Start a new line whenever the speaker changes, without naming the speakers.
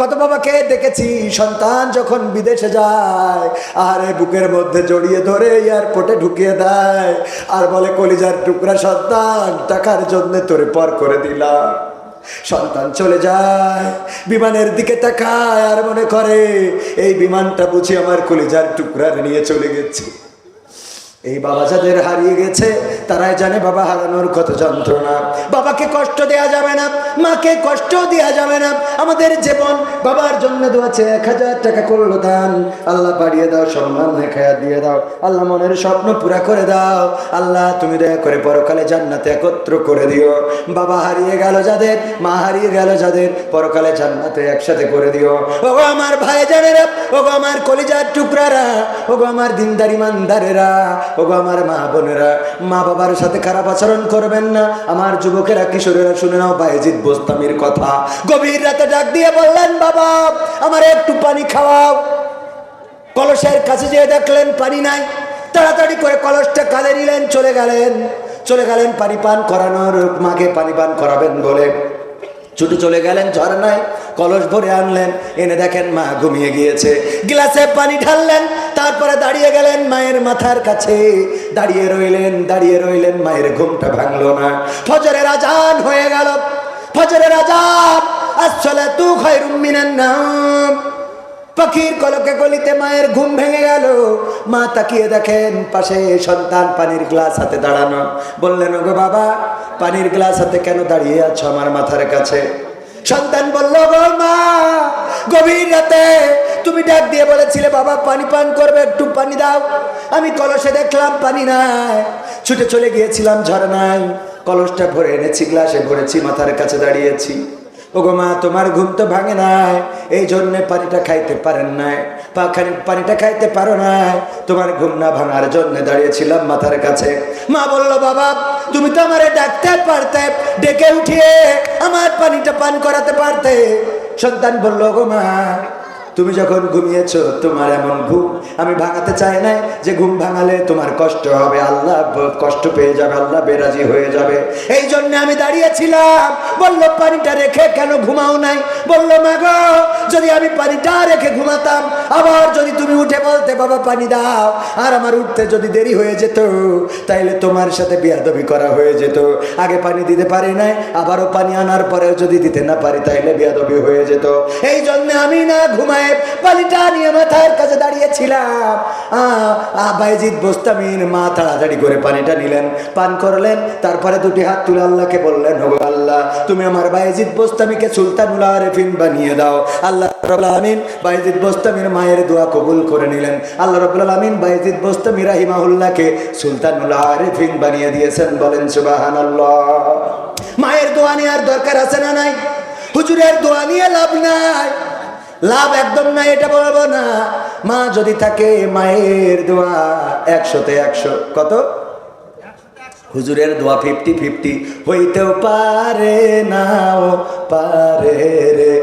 কত বাবাকে দেখেছি, সন্তান যখন বিদেশে যায় আর এই বুকের মধ্যে জড়িয়ে ধরে এয়ারপোর্টে ঢুকিয়ে দেয়, আর বলে, কলিজার টুকরা সন্তান, টাকার জন্য তোরে পর করে দিলাম। সন্তান চলে যায়, বিমানের দিকে তাকায় আর মনে করে, এই বিমানটা বুঝি আমার কলিজার টুকরার নিয়ে চলে গেছে। এই বাবা যাদের হারিয়ে গেছে, তারাই জানে বাবা হারানোর কত যন্ত্রণা। বাবাকে কষ্ট দেয়া যাবে না, মাকে কষ্ট দেয়া যাবে না। আমাদের জীবন বাবার জন্য দোয়াছে এক হাজার টাকা করল দান। আল্লাহ বাড়িয়ে দাও, সম্মান রেখায়া দিয়ে দাও। আল্লাহ মনের স্বপ্ন পুরা করে দাও। আল্লাহ তুমি দয়া করে পরকালে জান্নাতে একত্র করে দিও। বাবা হারিয়ে গেল যাদের, মা হারিয়ে গেল যাদের, পরকালে জান্নাতে একসাথে করে দিও। ওগো আমার ভাই জানেরা ওগো আমার কলিজার টুকরারা, ওগো আমার দিনদারি মানদারেরা ওগো আমার মা বোনেরা, মা বাবার সাথে খারাপ আচরণ করবেন না। আমার যুবকেরা, কিশোরেরা, শুনে নাও বাইজিৎ বোস্তামির কথা। গভীর রাতে ডাক দিয়ে বললেন, বাবা, আমার একটু পানি খাওয়াও। কলসের কাছে যেয়ে দেখলেন পানি নাই। তাড়াতাড়ি করে কলসটা কালে নিলেন, চলে গেলেন। চলে গেলেন পানি পান করানোর, মাকে পানি পান করাবেন বলে। ছুটে চলে গেলেন ঝর্ণায়, কলস ভরে আনলেন, এনে দেখেন মা ঘুমিয়ে গিয়েছে। গ্লাসে পানি ঢাললেন, তারপরে দাঁড়িয়ে গেলেন মায়ের মাথার কাছে। দাঁড়িয়ে রইলেন দাঁড়িয়ে রইলেন, মায়ের ঘুমটা ভাঙলো না। ফজরের আজান হয়ে গেল। ফজরের আজান আসলে তু খয়রুম মিনান নাম। পাখির কলকে কলিতে মায়ের ঘুম ভেঙে গেল। মা তাকিয়ে দেখেন পাশে সন্তান পানির গ্লাস হাতে দাঁড়ানো। বললেন, ওগো বাবা, পানির গ্লাস হাতে কেন দাঁড়িয়ে আছো আমার মাথার কাছে? সন্তান বলল গো মা, গভীর রাতে তুমি ডাক দিয়ে বলেছিলে, বাবা, পানি পান করবে, একটু পানি দাও। আমি কলসে দেখলাম পানি নাই। ছুটে চলে গিয়েছিলাম ঝর্ণায়। কলসটা ভরে এনেছি, গ্লাসে ভরেছি, মাথার কাছে দাঁড়িয়েছি। ওগো মা, তোমার ঘুম তো ভাঙে নাই। এই জন্যে পানিটা খাইতে পারেন নাই। পাখানি পানিটা খাইতে পারো নাই। তোমার ঘুম না ভাঙার জন্য দাঁড়িয়েছিলাম মাথার কাছে। মা বলল, বাবা, তুমি তো আমারে ডাকতে পারতে, ডেকে উঠিয়ে আমার পানিটা পান করাতে পারতে। সন্তান বলল গো মা তুমি যখন ঘুমিয়েছো, তোমার এমন ঘুম আমি ভাঙাতে চাই না যে ঘুম ভাঙালে তোমার কষ্ট হবে। আল্লাহ কষ্ট পেয়ে যাবে, আল্লাহ বেরাজি হয়ে যাবে। এই জন্য আমি দাঁড়িয়েছিলাম। বলল, পানিটা রেখে কেন ঘুমাও নাই? বলল, মা গো, যদি আমি পানিটা রেখে ঘুমাতাম, আবার যদি তুমি উঠে বলতে, বাবা, পানি দাও, আর আমার উঠতে যদি দেরি হয়ে যেত, তাইলে তোমার সাথে বিয়াদবি করা হয়ে যেত। আগে পানি দিতে পারি নাই, আবারও পানি আনার পরেও যদি দিতে না পারি, তাইলে বিয়াদবি হয়ে যেত। এই জন্য আমি না ঘুমায় তারপরে দুটি হাত তুলে আল্লাহকে বললেন হো আল্লাহ, তুমি আমার বাইজিৎ বোস্তামিকে সুলতানুল আরেফিন বানিয়ে দাও। আল্লাহ রবুল বাইজিৎ বোস্তামির মায়ের দোয়া কবুল করে নিলেন। আল্লাহ রবুল আলমিন বাইজিৎ বোস্তামি রাহিমাহুল্লাহকে সুলতানুল আরেফিন বানিয়ে দিয়েছেন, বলেন সুবাহান মায়ের দোয়া নেওয়ার দরকার আছে না নাই? হুজুরের দোয়া নিয়ে লাভ নাই। লাভ একদম নাই, এটা বলব না। মা যদি থাকে, মায়ের দোয়া একশোতে একশো। কত? হুজুরের দোয়া ফিফটি ফিফটি হইতেও পারে নাও, পারে রে।